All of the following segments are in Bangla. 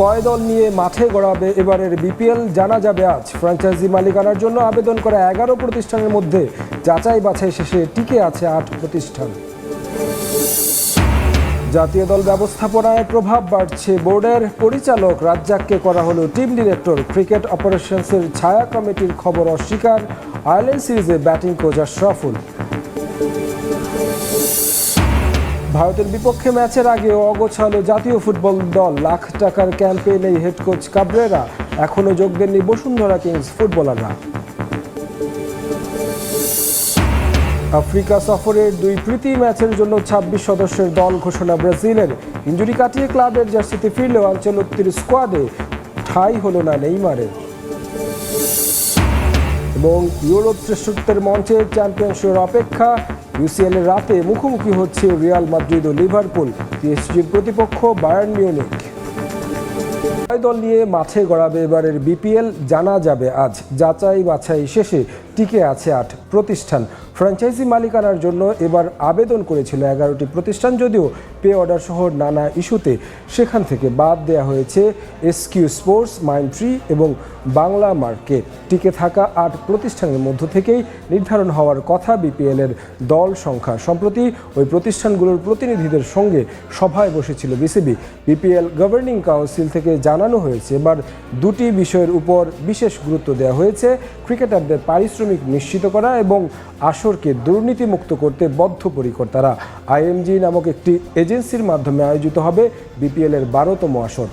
কয় দল নিয়ে মাঠে গড়াবে এবারের বিপিএল জানা যাবে আজ। ফ্র্যাঞ্চাইজি মালিকানার জন্য আবেদন করা এগারো প্রতিষ্ঠানের মধ্যে যাচাই বাছাই শেষে টিকে আছে আট প্রতিষ্ঠান। জাতীয় দল ব্যবস্থাপনায় প্রভাব বাড়ছে বোর্ডের পরিচালক রাজ্জাককে করা হলো টিম ডিরেক্টর। ক্রিকেট অপারেশনসের ছায়া কমিটির খবর অস্বীকার। আয়ারল্যান্ড সিরিজে ব্যাটিং কোচ আশরাফুল। ভারতের বিপক্ষে ম্যাচের আগে অগোছালো জাতীয় ফুটবল দল লাখ টাকার ক্যাম্পেইনে হেড কোচ কাবরেরা। এখনও যোগ দেননি বসুন্ধরা কিংস ফুটবলাররা। আফ্রিকা সফরের দুই প্রীতি ম্যাচের জন্য ২৬ সদস্যের দল ঘোষণা ব্রাজিলের। ইঞ্জুরি কাটিয়ে ক্লাবের জার্সিতে ফিরলেও আঞ্চলত্তির স্কোয়াডে ঠাই হলো না নেইমারের। এবং ইউরোপ শ্রেষ্ঠত্বের মঞ্চে চ্যাম্পিয়নশিপের অপেক্ষা ইউসিএল এর রাতে মুখোমুখি হচ্ছে রিয়াল মাদ্রিদ ও লিভারপুল, পিএসজির প্রতিপক্ষ বায়ার্ন মিউনিক দল নিয়ে মাঠে গড়াবে এবারের বিপিএল, জানা যাবে আজ। যাচাই বাছাই শেষে টিকে আছে আট প্রতিষ্ঠান। ফ্র্যাঞ্চাইজি মালিকানার জন্য এবার আবেদন করেছিল এগারোটি প্রতিষ্ঠান, যদিও পে অর্ডার সহ নানা ইস্যুতে সেখান থেকে বাদ দেওয়া হয়েছে এসকিউ স্পোর্টস মাইন্ড ট্রি এবং বাংলা মার্কে। টিকে থাকা আট প্রতিষ্ঠানের মধ্য থেকেই নির্ধারণ হওয়ার কথা বিপিএলের দল সংখ্যা। সম্প্রতি ওই প্রতিষ্ঠানগুলোর প্রতিনিধিদের সঙ্গে সভায় বসেছিল বিসিবি। বিপিএল গভর্নিং কাউন্সিল থেকে জানানো হয়েছে, এবার দুটি বিষয়ের উপর বিশেষ গুরুত্ব দেওয়া হয়েছে, ক্রিকেটারদের পারিশ্রমিক নিশ্চিত করা এবং আসরকে দুর্নীতিমুক্ত করতে বদ্ধপরিকর। তারা আইএমজি নামক একটি এজেন্সির মাধ্যমে আয়োজিত হবে বিপিএল এর বারোতম আসর।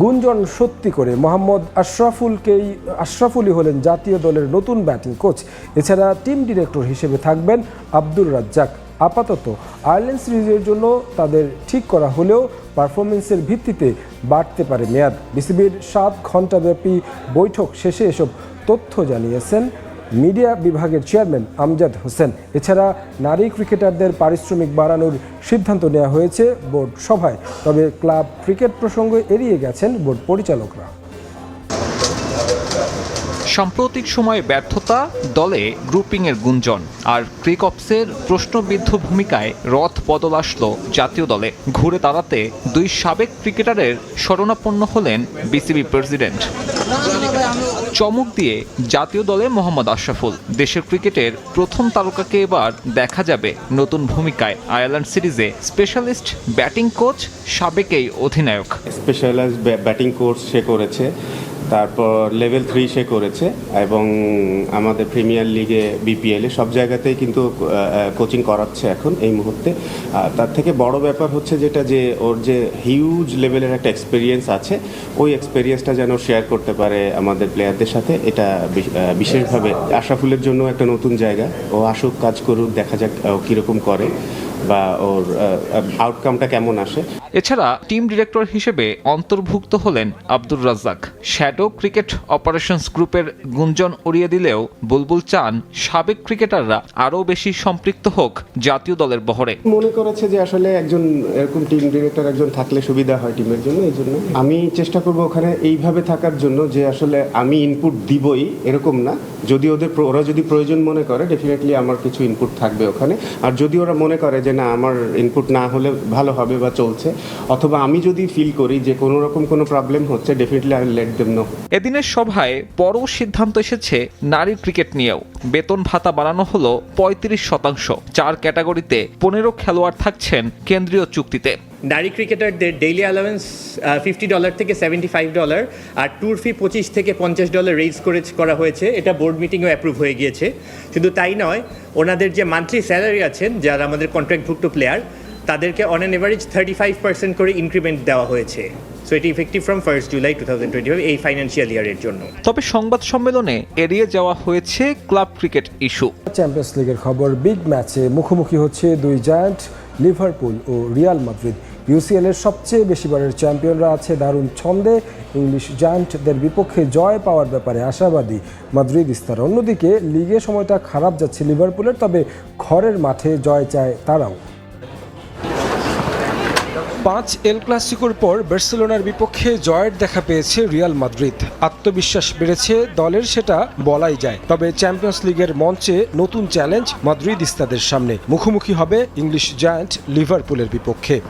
গুঞ্জন সত্যি করে, মোহাম্মদ আশরাফুলকেই, আশরাফুলই হলেন জাতীয় দলের নতুন ব্যাটিং কোচ। এছাড়া টিম ডিরেক্টর হিসেবে থাকবেন আব্দুর রাজ্জাক। আপাতত আয়ারল্যান্ড সিরিজের জন্য তাদের ঠিক করা হলেও পারফরমেন্সের ভিত্তিতে বাড়তে পারে মেয়াদ। বিসিবির সাত ঘণ্টাব্যাপী বৈঠক শেষে এসব তথ্য জানিয়েছেন মিডিয়া বিভাগের চেয়ারম্যান আমজাদ হোসেন। এছাড়া নারী ক্রিকেটারদের পারিশ্রমিক বাড়ানোর সিদ্ধান্ত নেওয়া হয়েছে বোর্ড সভায়। তবে ক্লাব ক্রিকেট প্রসঙ্গ এড়িয়ে গেছেন বোর্ড পরিচালকরা। সাম্প্রতিক সময়ে ব্যর্থতা, দলে গ্রুপিংয়ের গুঞ্জন আর ক্রিকপসের প্রশ্নবিদ্ধ ভূমিকায় রথ বদল আসলো জাতীয় দলে। ঘুরে দাঁড়াতে দুই সাবেক ক্রিকেটারের শরণাপন্ন হলেন বিসিবি প্রেসিডেন্ট। চমক দিয়ে জাতীয় দলে মোহাম্মদ আশরাফুল। দেশের ক্রিকেটের প্রথম তারকাকে এবার দেখা যাবে নতুন ভূমিকায় আয়ারল্যান্ড সিরিজে স্পেশালিস্ট ব্যাটিং কোচ সাবেকেই অধিনায়ক। স্পেশালাইজ ব্যাটিং কোচ সে করেছে। তারপর লেভেল থ্রি সে করেছে এবং আমাদের প্রিমিয়ার লিগে বিপিএলে সব জায়গাতেই কিন্তু কোচিং করাচ্ছে এখন এই মুহূর্তে। তার থেকে বড় ব্যাপার হচ্ছে যেটা যে ওর যে হিউজ লেভেলের একটা এক্সপিরিয়েন্স আছে, ওই এক্সপিরিয়েন্সটা যেন শেয়ার করতে পারে আমাদের প্লেয়ারদের সাথে, এটা বিশেষভাবে আশরাফুলের জন্য একটা নতুন জায়গা। ও আসুক, কাজ করুক, দেখা যাক কীরকম করে। বা ওর আউটকামটা কেমন আসে। এছাড়া টিম ডিরেক্টর হিসেবে অন্তর্ভুক্ত হলেন Abdur Razzak. Shadow cricket operations গ্রুপের গুঞ্জন উড়িয়ে দিলেও বুলবুল চান সাবেক ক্রিকেটাররা আরও বেশি সম্পৃক্ত হোক জাতীয় দলের বহরে। মনে করেছে যে আসলে একজন এরকম টিম ডিরেক্টর একজন থাকলে সুবিধা হয় টিমের জন্য এই জন্য। আমি চেষ্টা করব ওখানে এইভাবে থাকার জন্য যে আসলে আমি ইনপুট দিবই এরকম না। যদি ওদের ওরা যদি প্রয়োজন মনে করে ডেফিনেটলি আমার কিছু ইনপুট থাকবে ওখানে। আর যদি ওরা মনে করে যে না, আমার ইনপুট না হলে ভালো হবে বা চলছে। অথবা আমি যদি ফিল করি যে কোনো রকম কোনো প্রবলেম হচ্ছে definitely I let them know এদিনের সভায় বড় সিদ্ধান্ত এসেছে নারী ক্রিকেট নিয়েও। বেতন ভাতা বাড়ানো হলো পঁয়ত্রিশ শতাংশ। চার ক্যাটাগরিতে পনেরো খেলোয়াড় থাকছেন কেন্দ্রীয় চুক্তিতে। নারী ক্রিকেটারদের ডেইলি অ্যালাউন্স ফিফটি ডলার থেকে সেভেন্টি ফাইভ ডলার আর ট্যুর ফি পঁচিশ থেকে পঞ্চাশ ডলার রেজ করে করা হয়েছে। এটা বোর্ড মিটিংও অ্যাপ্রুভ হয়ে গিয়েছে। শুধু তাই নয় ওনাদের যে মান্থলি স্যালারি আছেন যারা আমাদের কন্ট্রাক্টভুক্ত প্লেয়ার তাদেরকে on an average thirty five percent করে ইনক্রিমেন্ট দেওয়া হয়েছে। সো এটি effective from first July two thousand twenty এই ফাইন্যান্সিয়াল ইয়ারের জন্য। তবে সংবাদ সম্মেলনে এড়িয়ে যাওয়া হয়েছে ক্লাব ক্রিকেট ইস্যু। চ্যাম্পিয়ন্স লিগের খবর বিগ ম্যাচে মুখোমুখি হচ্ছে দুই জায়ান্ট লিভারপুল ও রিয়াল মাদ্রিদ ইউসিএল এর সবচেয়ে বেশিবারের চ্যাম্পিয়নরা আছে দারুণ ছন্দে। ইংলিশ জায়ান্টদের বিপক্ষে জয় পাওয়ার ব্যাপারে আশাবাদী মাদ্রিদ ইস্তার। অন্যদিকে লিগে সময়টা খারাপ যাচ্ছে লিভারপুলের, তবে ঘরের মাঠে জয় চায় তারাও। পাঁচ এল ক্লাসিকোর পর বার্সেলোনার বিপক্ষে জয়ের দেখা পেয়েছে রিয়াল মাদ্রিদ। আত্মবিশ্বাস বেড়েছে দলের, সেটা বলাই যায়। তবে চ্যাম্পিয়ন্স লিগের মঞ্চে নতুন চ্যালেঞ্জ মাদ্রিদিস্তাদের সামনে। মুখোমুখি হবে ইংলিশ জায়ান্ট লিভারপুলের বিপক্ষে।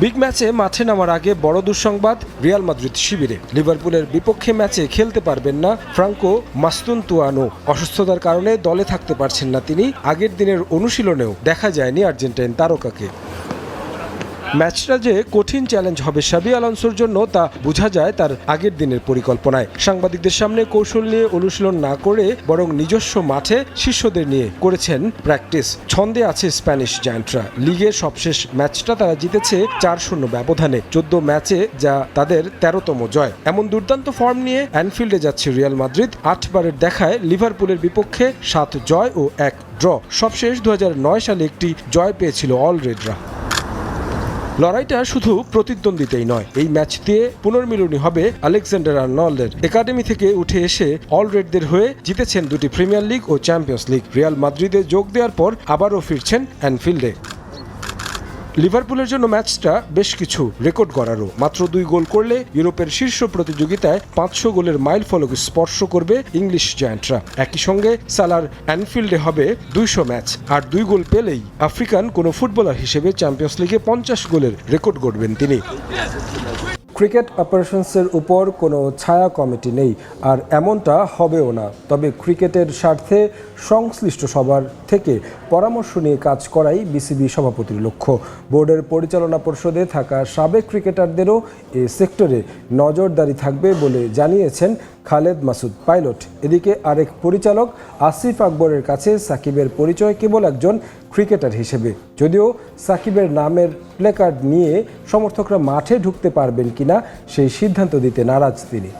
বিগ ম্যাচে মাঠে নামার আগে বড় দুঃসংবাদ, রিয়াল মাদ্রিদ শিবিরে। লিভারপুলের বিপক্ষে ম্যাচে খেলতে পারবেন না ফ্রাঙ্কো মাস্তুন তুয়ানো অসুস্থতার কারণে দলে থাকতে পারছেন না তিনি। আগের দিনের অনুশীলনেও দেখা যায়নি আর্জেন্টাইন তারকাকে। ম্যাচটা যে কঠিন চ্যালেঞ্জ হবে সাবি আলানসোর জন্য তা বোঝা যায় তার আগের দিনের পরিকল্পনায়। সাংবাদিকদের সামনে কৌশল নিয়ে অনুশীলন না করে বরং নিজস্ব মাঠে শিষ্যদের নিয়ে করেছেন প্র্যাকটিস ছন্দে আছে স্প্যানিশ জায়ান্টরা। লিগের সবশেষ ম্যাচটা তারা জিতেছে চার শূন্য ব্যবধানে। চোদ্দ ম্যাচে যা তাদের তেরোতম জয়। এমন দুর্দান্ত ফর্ম নিয়ে অ্যানফিল্ডে যাচ্ছে রিয়াল মাদ্রিদ আটবারের দেখায় লিভারপুলের বিপক্ষে সাত জয় ও এক ড্র সবশেষ দু হাজার নয় সালে একটি জয় পেয়েছিল অলরেডরা লড়াইটা শুধু প্রতিদ্বন্দ্বিতাই নয়, এই ম্যাচ দিয়ে পুনর্মিলনী হবে আলেকজান্ডার আর্নল্ডের। একাডেমি থেকে উঠে এসে অলরেডদের হয়ে জিতেছেন দুটি প্রিমিয়ার লিগ ও চ্যাম্পিয়ন্স লিগ। রিয়াল মাদ্রিদে যোগ দেওয়ার পর আবারও ফিরছেন অ্যানফিল্ডে। লিভারপুলের জন্য ম্যাচটা বেশ কিছু রেকর্ড গড়ারও মাত্র দুই গোল করলে ইউরোপের শীর্ষ প্রতিযোগিতায় পাঁচশো গোলের মাইল ফলক স্পর্শ করবে ইংলিশ জায়ান্টরা। একই সঙ্গে সালার অ্যানফিল্ডে হবে দুইশো ম্যাচ, আর দুই গোল পেলেই আফ্রিকান কোনো ফুটবলার হিসেবে চ্যাম্পিয়ন্স লিগে পঞ্চাশ গোলের রেকর্ড গড়বেন তিনি। ক্রিকেট অপারেশনসের উপর কোনো ছায়া কমিটি নেই, আর এমনটা হবেও না। তবে ক্রিকেটের স্বার্থে সংশ্লিষ্ট সবার থেকে পরামর্শ নিয়ে কাজ করাই বিসিবি সভাপতির লক্ষ্য। বোর্ডের পরিচালনা পর্ষদে থাকা সাবেক ক্রিকেটারদেরও এ সেক্টরে নজরদারি থাকবে বলে জানিয়েছেন খালেদ মাসুদ পাইলট। এদিকে আরেক পরিচালক আসিফ আকবরের কাছে সাকিবের পরিচয় কেবল একজন ক্রিকেটার হিসেবে। যদিও সাকিবের নামের প্লেকার্ড নিয়ে সমর্থকরা মাঠে ঢুকতে পারবেন কিনা সেই সিদ্ধান্ত দিতে নারাজ তিনি।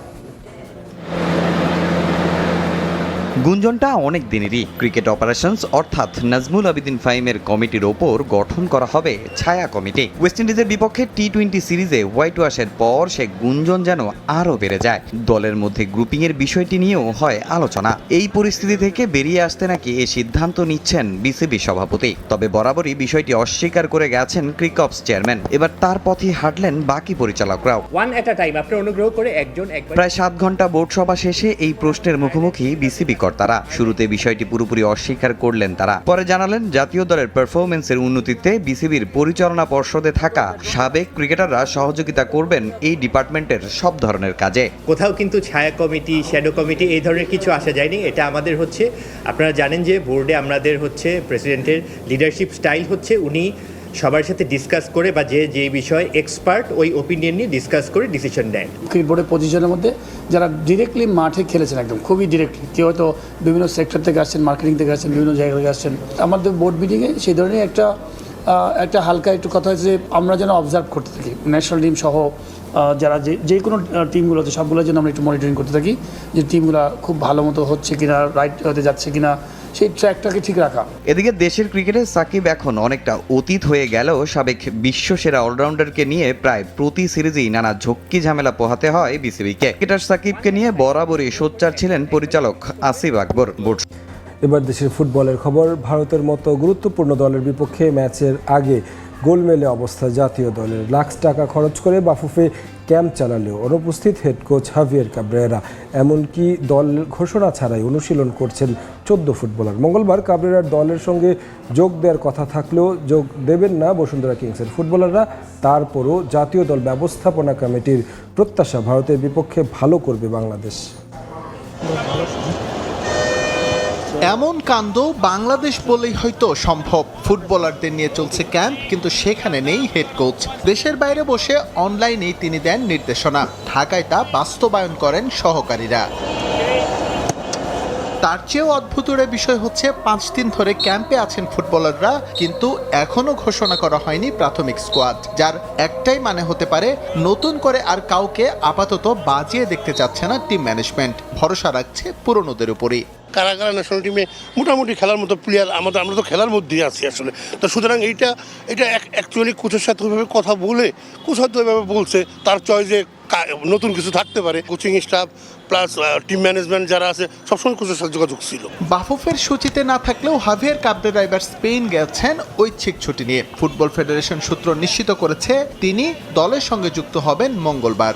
গুঞ্জনটা অনেক দিনেরই। ক্রিকেট অপারেশনস অর্থাৎ নাজমুল আবিদিন ফাইমের কমিটির ওপর গঠন করা হবে ছায়া কমিটি। ওয়েস্ট ইন্ডিজের বিপক্ষে টি টোয়েন্টি সিরিজে হোয়াইট ওয়াশের পর সে গুঞ্জন যেন আরও বেড়ে যায়। দলের মধ্যে গ্রুপিংয়ের বিষয়টি নিয়েও হয় আলোচনা। এই পরিস্থিতি থেকে বেরিয়ে আসতে নাকি এ সিদ্ধান্ত নিচ্ছেন বিসিবি সভাপতি। তবে বরাবরই বিষয়টি অস্বীকার করে গেছেন ক্রিকপস চেয়ারম্যান। এবার তার পথেই হাঁটলেন বাকি পরিচালকরাও। ওয়ান অ্যাট টাইম আপনি অনুগ্রহ করে একজন প্রায় সাত ঘণ্টা বোর্ড সভা শেষে এই প্রশ্নের মুখোমুখি বিসিবি কর্তারা শুরুতে বিষয়টি পুরোপুরি অস্বীকার করলেন তারা। পরে জানালেন, জাতীয় দলের পারফরমেন্সের উন্নতিতে বিসিবির পরিচালনা পর্ষদে থাকা সাবেক ক্রিকেটাররা সহযোগিতা করবেন এই ডিপার্টমেন্টের সব ধরনের কাজে। কোথাও কিন্তু ছায়া কমিটি শ্যাডো কমিটি এই ধরনের কিছু আসা যায়নি। এটা আমাদের হচ্ছে, আপনারা জানেন যে বোর্ডে আমাদের হচ্ছে প্রেসিডেন্টের লিডারশিপ স্টাইল হচ্ছে উনি সবার সাথে ডিসকাস করে বা যে যে বিষয়ে এক্সপার্ট ওই ওপিনিয়ন নিয়ে ডিসকাস করে ডিসিশন নেয়। ক্রিকেট বোর্ডের পজিশনের মধ্যে যারা ডিরেক্টলি মাঠে খেলেছেন একদম, খুবই ডিরেক্টলি কেউ হয়তো বিভিন্ন সেক্টর থেকে আসছেন মার্কেটিং থেকে আসছেন, বিভিন্ন জায়গা থেকে আসছেন। আমাদের বোর্ড মিটিংয়ে সেই ধরনের একটা একটা হালকা একটু কথা হয়েছে যে আমরা যেন অবজার্ভ করতে থাকি। ন্যাশনাল টিম সহ যারা যে যে কোনো টিমগুলো আছে সবগুলো যেন আমরা একটু মনিটরিং করতে থাকি যে টিমগুলো খুব ভালো মতো হচ্ছে কিনা রাইট হতে যাচ্ছে কিনা। সেই ট্র্যাকটাকে ঠিক রাখা। এদিকে দেশের ক্রিকেটে সাকিব এখন অনেকটা অতীত হয়ে গেলেও সাবেক বিশ্বসেরা অলরাউন্ডারকে নিয়ে প্রায় প্রতি সিরিজেই নানা ঝক্কি ঝামেলা পোহাতে হয় বিসিবিকে। ক্রিকেটার সাকিবকে নিয়ে বরাবরই সোচ্চার ছিলেন পরিচালক আসিফ আকবর বোর্ড। এবার দেশের ফুটবলের খবর ভারতের মতো গুরুত্বপূর্ণ দলের বিপক্ষে ম্যাচের আগে গোলমেলে অবস্থা জাতীয় দলের লাখ টাকা খরচ করে বাফুফে ক্যাম্প চালালেও অনুপস্থিত হেড কোচ হাভিয়ার কাবরেরা এমনকি দল ঘোষণা ছাড়াই অনুশীলন করছেন চোদ্দ ফুটবলার। মঙ্গলবার কাবরেরার দলের সঙ্গে যোগ দেওয়ার কথা থাকলেও যোগ দেবেন না বসুন্ধরা কিংসের ফুটবলাররা। তারপরও জাতীয় দল ব্যবস্থাপনা কমিটির প্রত্যাশা ভারতের বিপক্ষে ভালো করবে বাংলাদেশ। এমন কাণ্ড বাংলাদেশ বলেই হয়তো সম্ভব। ফুটবলারদের নিয়ে চলছে ক্যাম্প, কিন্তু সেখানে নেই হেড কোচ দেশের বাইরে বসে অনলাইনেই তিনি দেন নির্দেশনা। ঢাকায় তা বাস্তবায়ন করেন সহকারীরা। তার চেয়েও অদ্ভুতরে বিষয় হচ্ছে, পাঁচ দিন ধরে ক্যাম্পে আছেন ফুটবলাররা, কিন্তু এখনও ঘোষণা করা হয়নি প্রাথমিক স্কোয়াড যার একটাই মানে হতে পারে, নতুন করে আর কাউকে আপাতত বাজিয়ে দেখতে চাচ্ছে না টিম ম্যানেজমেন্ট ভরসা রাখছে পুরনোদের উপরই। কারা কারা ন্যাশনাল টিমে মোটামুটি খেলার মতো প্লেয়ার আমাদের, আমরা তো খেলার মধ্যেই আছি আসলে। তো সুতরাং এইটা, এটা অ্যাকচুয়ালি কোচের সাথে ওইভাবে কথা বলে, কোচ হয়তো ওইভাবে বলছে, তার চয়েসে নতুন কিছু থাকতে পারে। Coaching staff plus team management যারা আছে, সবসময় কোচের সাথে যোগাযোগ ছিল। বাফুফের সূচিতে না থাকলেও হাভিয়ার কাবরেরা এবার স্পেন গেছেন ঐচ্ছিক ছুটি নিয়ে। ফুটবল ফেডারেশন সূত্র নিশ্চিত করেছে, তিনি দলের সঙ্গে যুক্ত হবেন মঙ্গলবার।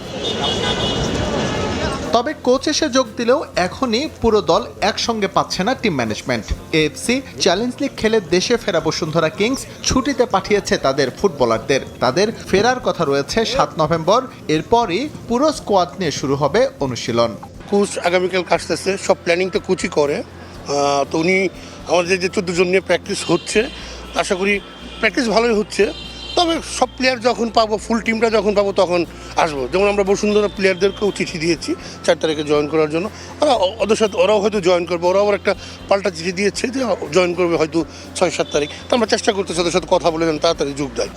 তবে কোচ এসে যোগ দিলেও এখনই পুরো দল একসঙ্গে পাচ্ছে না team management AFC challenge league খেলে দেশে ফেরা বসুন্ধরা কিংস ছুটিতে পাঠিয়েছে তাদের ফুটবলারদের তাদের ফেরার কথা রয়েছে সাত নভেম্বর। এরপরই পুরো স্কোয়াড নিয়ে শুরু হবে অনুশীলন। কোচ আগামীকাল আসতেছে, সব প্ল্যানিং তো কোচই করে। তো উনি আমাদের যে চোদ্দ জন নিয়ে প্র্যাকটিস হচ্ছে, আশা করি প্র্যাকটিস ভালোই হচ্ছে। তবে সব প্লেয়ার যখন পাবো ফুল টিমটা যখন পাবো তখন আসব। যেমন আমরা বসুন্ধরা প্লেয়ারদেরকেও চিঠি দিয়েছি চার তারিখে জয়েন করার জন্য। ওরা ওদের সাথে ওরাও হয়তো জয়েন করবে, ওরাও একটা পাল্টা চিঠি দিয়েছে যে জয়েন করবে হয়তো ছয় সাত তারিখ। তো আমরা চেষ্টা করতেছি ওদের সাথে কথা বলে যেন তাড়াতাড়ি যোগ দেয়।